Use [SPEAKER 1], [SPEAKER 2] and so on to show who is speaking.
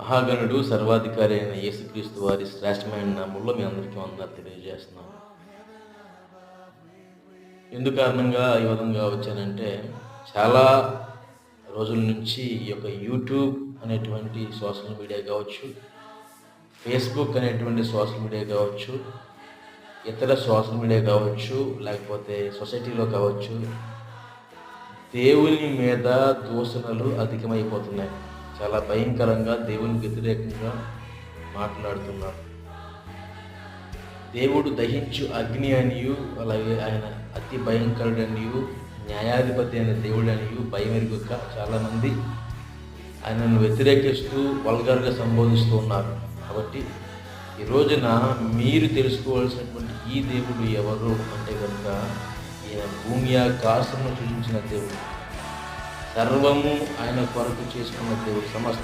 [SPEAKER 1] మహాగణుడు సర్వాధికారి అయిన యేసుక్రీస్తు వారి శ్రేష్టమైన నామంలో మీ అందరికీ వందనాలు తెలియజేస్తున్నాను. ఎందు కారణంగా ఈ విధంగా వచ్చానంటే చాలా రోజుల నుంచి ఈ యొక్క యూట్యూబ్ అనేటువంటి సోషల్ మీడియా కావచ్చు ఫేస్బుక్ అనేటువంటి సోషల్ మీడియా కావచ్చు ఇతర సోషల్ మీడియా కావచ్చు లేకపోతే సొసైటీలో కావచ్చు దేవుని మీద దూషణలు అధికమైపోతున్నాయి. చాలా భయంకరంగా దేవునికి వ్యతిరేకంగా మాట్లాడుతున్నారు. దేవుడు దహించు అగ్ని అనియు అలాగే ఆయన అతి భయంకరుడు అనియు న్యాయాధిపతి అయిన దేవుడు అనియు భయం ఎరుగుక చాలామంది ఆయనను వ్యతిరేకిస్తూ వల్గర్గా సంబోధిస్తూ ఉన్నారు. కాబట్టి ఈ రోజున మీరు తెలుసుకోవాల్సినటువంటి ఈ దేవుడు ఎవరు అంటే కనుక ఈయన భూమి ఆకాశమును సృజించిన దేవుడు. సర్వము ఆయన కొరకు చేసుకున్న దేవుడు సమస్త